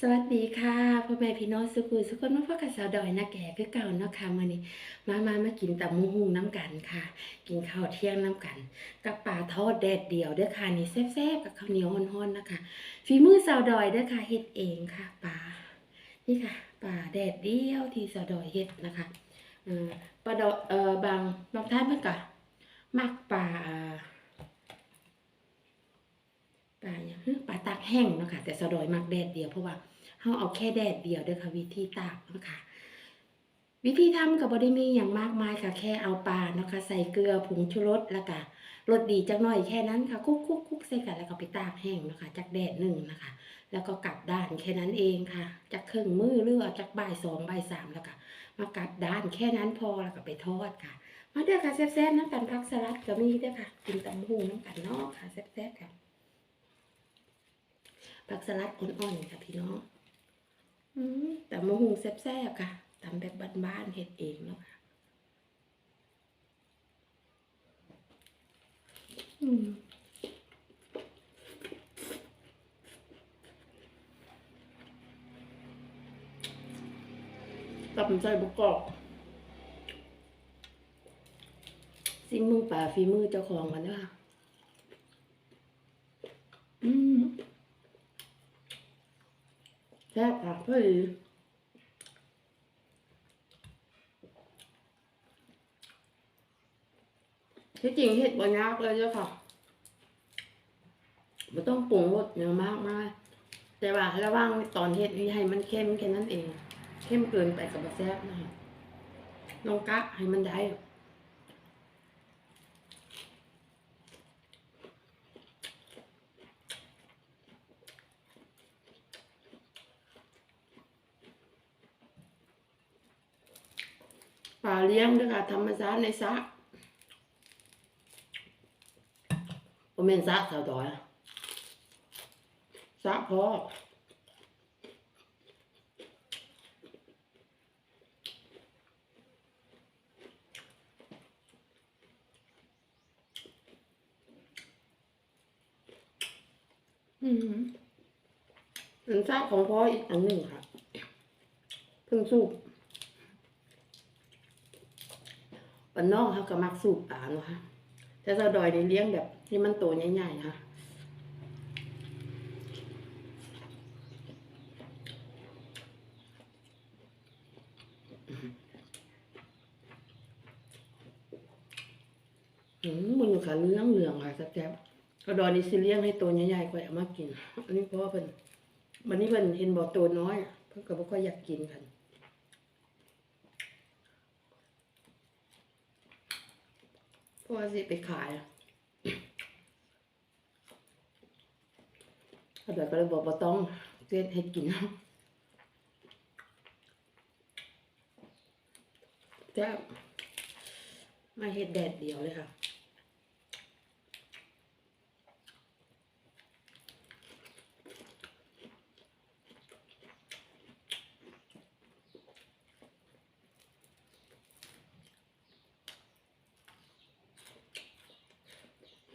สวัสดีค่ะพ่อแม่พี่น้องสุขุมสุขคนมาพบกับสาวดอยนะแก่คือเก่าเนาะค่ะมื้อนี้มามามากินตับมูหุงน้ำกันค่ะ กินข้าวเที่ยงน้ำกัน กับปลาทอดแดดเดียวเด้อค่ะนี่แซ่บๆกับข้าวเหนียวฮ้อนๆนะคะฝีมือสาวดอยเด้อค่ะเฮ็ดเองค่ะปลานี่ค่ะปลาแดดเดียวที่สาวดอยเฮ็ดนะคะเออปลาดอเอ่อบางบางท่านเพิ่นก็มักปลาอ่า ปลาอย่างปลาตากแห้งเนาะค่ะแต่สะดอยมักแดดเดียวเพราะว่าเฮาเอาแค่แดดเดียวเด้อค่ะวิธีตากเนาะค่ะวิธีทำก็บ่ได้มีอย่างมากมายค่ะแค่เอาปลาเนาะค่ะใส่เกลือผงชูรสแล้วก็รสดีจักหน่อยแค่นั้นค่ะคลุกๆๆใส่กันแล้วก็ไปตากแห้งเนาะค่ะจากแดดหนึ่งนะคะ แล้วก็กลับด้านแค่นั้นเองค่ะจากเครึ่องมือหรือเอาจากบ่ายสองบ่ายสามแล้วก็มากลับด้านแค่นั้นพอแล้วก็ไปทอดค่ะ มาเด้อค่ะแซ่บๆน้ำกันผักสลัดก็มีเด้อค่ะกินตำหูน้ำกันนาะค่ะแซ่บๆค่ะ ผักสลัดอ่อนๆค่ะพี่น้องอืมแต่มะฮุงแซ่บๆค่ะตำแบบบ้านๆเฮ็ดเองเนาะค่ะอืมตำใส่บุกกอกซิมมือป่าฝีมือเจ้าของกันเด้อค่ะ อืม แซ่บค่ะพอดีที่จริงเห็ดบ่ยากเลยเจ้าค่ะไม่ต้องปรุงรสอย่างมากมายแต่ว่าระว่างตอนเห็ดนี่ให้มันเข้มแค่นั้นเอง เข้มเกินไปกับแซ่บนะคะลองกะให้มันได้ ปลาเลี้ยงด้วยค่ะ ธรรมชาติในสระบ่แม่นสระสาวดอยสระพออืมเป็นสระของพ่ออีกอันหนึ่งค่ะเพิ่งสูบ ปานนอกเขาก็มักสูบปลาเนาะค่ะแต่เจ้าดอยในเลี้ยงแบบที่มันโตใหญ่ๆค่ะอืมมันอยู่ค่ะเหลืองเหลืองค่ะแซ่บเจ้าดอยนี่สิเลี้ยงให้โตใหญ่ๆกว่าเอามากิน อันนี้เพราะว่าเพิ่นวันนี้เพิ่นเห็นบ่โตน้อย เพิ่นก็บ่ค่อยอยากกินกัน พราะว่าสิไปขายอะเขาเดี๋ยวก็เลยบอกว่าต้องเฮ็ดให้กินแซ่บมาเฮ็ดแดดเดียวเลยค่ะ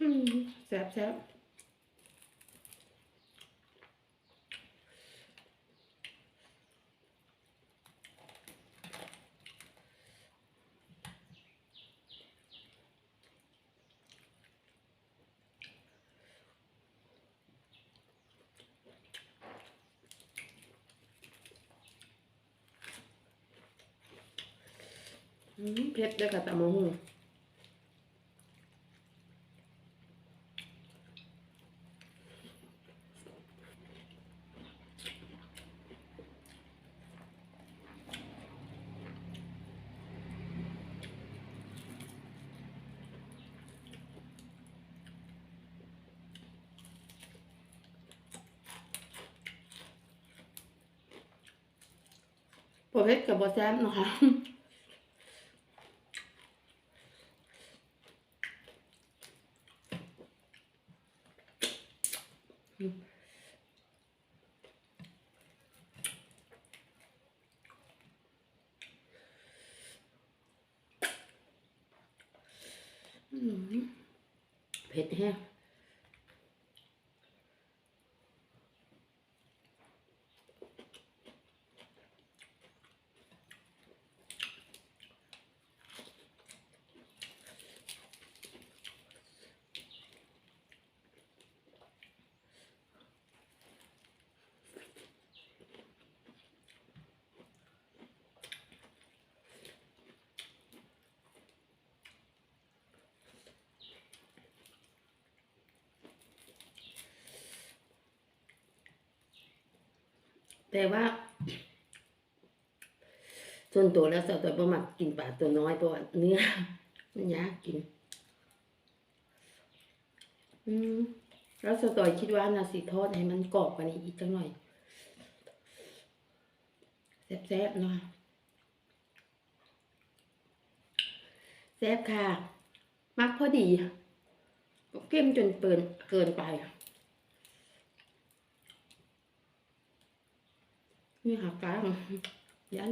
แซ่บแซ่บเผ็ดด้วยค่ะตะมง หูบ่เผ็ดกับบ่แซ่บเนะคะเผ็ดแฮะ แต่ว่าส่วนตัวแล้วสาวตัวประมักกินปลาตัวน้อยเพราะว่าเนื้อมันยากกิน อืมแล้วสาวตัวคิดว่านาสีทอดให้มันกรอบกว่านี้อีกจังหน่อยแซ่บๆเนาะแซ่บค่ะ มักพอดีเค็มจนเปินเกินไป นี่ค่ะกลางย่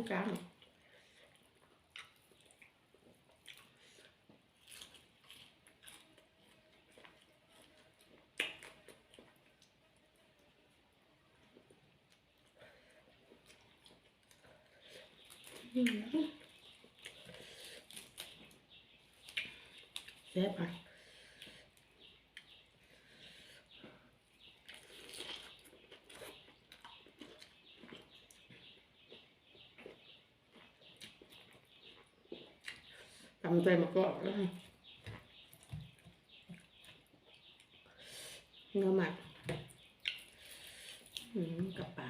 ทำใจมากรอบแล้วเนื้อหมักอืมกับปลา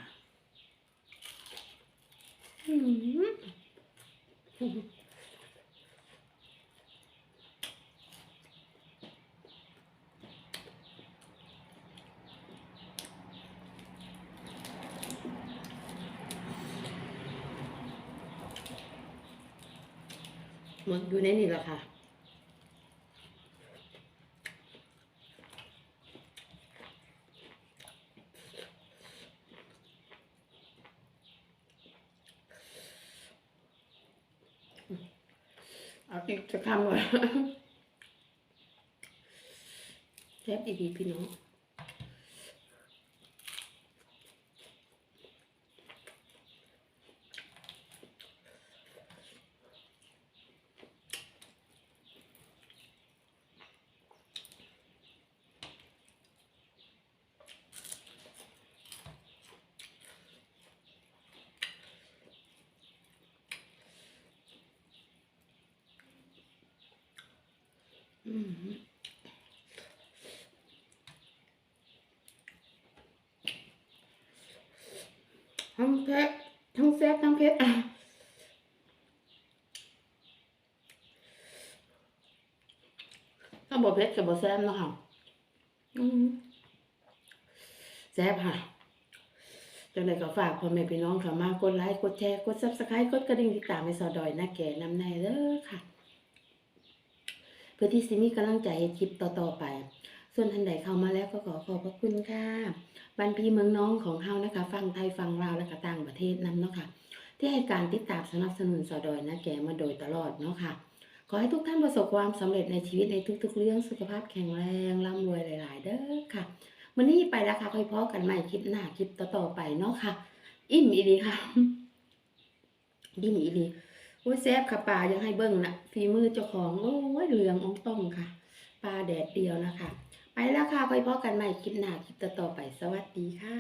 อืม หมดอยู่ในนี่แหละค่ะเอาอีกจะคำเลยแซ่บดีๆพี่น้อง ทั้งแซ่บทั้งแซ่บทั้งเผ็ดอะถ้าบ่เผ็ดกับบ่แซ่บนะคะแซ่บค่ะจังไดก็ฝากพ่อแม่พี่น้องค่ะมากดไลค์กดแชร์กด Subscribe กดกระดิ่งติดตามให้สาวดอยนะแก่นำแน่เด้อค่ะ เพื่อที่สิมีกำลังใจให้คลิปต่อๆไป ส่วนท่านใดเข้ามาแล้วก็ขอขอบพระคุณค่ะบันพีเมืองน้องของเฮานะคะ ฟังไทยฟังลาวและก็ต่างประเทศนํเนาะค่ะ ที่ให้การติดตามสนับสนุนสอดอยนะแกมาโดยตลอดเนาะค่ะ ขอให้ทุกท่านประสบความสำเร็จในชีวิตในทุก ๆ เรื่องสุขภาพแข็งแรงร่ำรวยหลาย ๆ เด้อค่ะวันนี้ไปแล้วค่ะค่อยพอกันใหม่คลิปหน้าคลิปต่อๆไปเนาะค่ะ อิ่มอีดีค่ะ อิ่มอีดี โอ้ยแซ่บค่ะปลายังให้เบิ้งนะฝีมือเจ้าของโอ้ยเหลืองอ่องต้องค่ะปลาแดดเดียวนะคะ ไปแล้วค่ะไปพบกันใหม่คลิปหน้าคลิปต่อๆไปสวัสดีค่ะ